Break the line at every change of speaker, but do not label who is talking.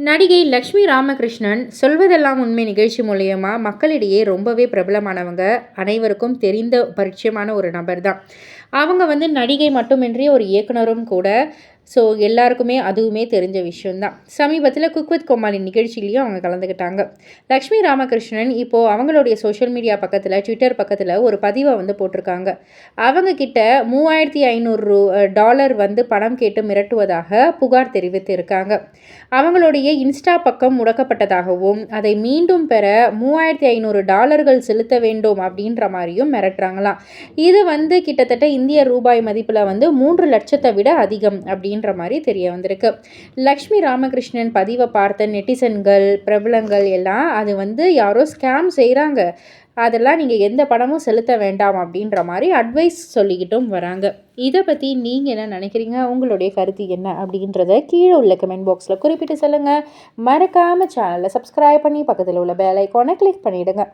நடிகை லக்ஷ்மி ராமகிருஷ்ணன் சொல்வதெல்லாம் உண்மை நிகழ்ச்சி மூலயமா மக்களிடையே ரொம்பவே பிரபலமானவங்க அனைவருக்கும் தெரிந்த பரிச்சயமான ஒரு நபர் தான் அவங்க வந்து நடிகை மட்டுமின்றி ஒரு இயக்குனரும் கூட ஸோ எல்லாருக்குமே அதுவுமே தெரிஞ்ச விஷயம்தான். சமீபத்தில் குக் வித் கோமாளி நிகழ்ச்சியிலையும் அவங்க கலந்துக்கிட்டாங்க லக்ஷ்மி ராமகிருஷ்ணன் இப்போது அவங்களுடைய சோஷியல் மீடியா பக்கத்தில் ட்விட்டர் பக்கத்தில் ஒரு பதிவை வந்து போட்டிருக்காங்க. அவங்கக்கிட்ட மூவாயிரத்தி ஐநூறு டாலர் வந்து பணம் கேட்டு மிரட்டுவதாக புகார் தெரிவித்து இருக்காங்க அவங்களுடைய இன்ஸ்டா பக்கம் முடக்கப்பட்டதாகவும் அதை மீண்டும் பெற மூவாயிரத்தி ஐநூறு டாலர்கள் செலுத்த வேண்டும் அப்படின்ற மாதிரியும் மிரட்டுறாங்களாம். இது வந்து கிட்டத்தட்ட இந்திய ரூபாய் மதிப்பில் வந்து மூன்று லட்சத்தை விட அதிகம் அப்படின்னு அப்படின்ற மாதிரி தெரிய வந்திருக்கு. லக்ஷ்மி ராமகிருஷ்ணன் பதிவை பார்த்த நெட்டிசன்கள் பிரபலங்கள் எல்லாம் அது வந்து யாரோ ஸ்கேம் செய்கிறாங்க அதெல்லாம் நீங்கள் எந்த பணமும் செலுத்த வேண்டாம் அப்படின்ற மாதிரி அட்வைஸ் சொல்லிக்கிட்டும் வராங்க. இதை பற்றி நீங்கள் என்ன நினைக்கிறீங்க? உங்களுடைய கருத்து என்ன அப்படின்றத கீழே உள்ள கமெண்ட் பாக்ஸில் குறிப்பிட்டு சொல்லுங்கள் மறக்காமல் சேனலை சப்ஸ்கிரைப் பண்ணி பக்கத்தில் உள்ள பெல் ஐக்கானை கிளிக் பண்ணிவிடுங்க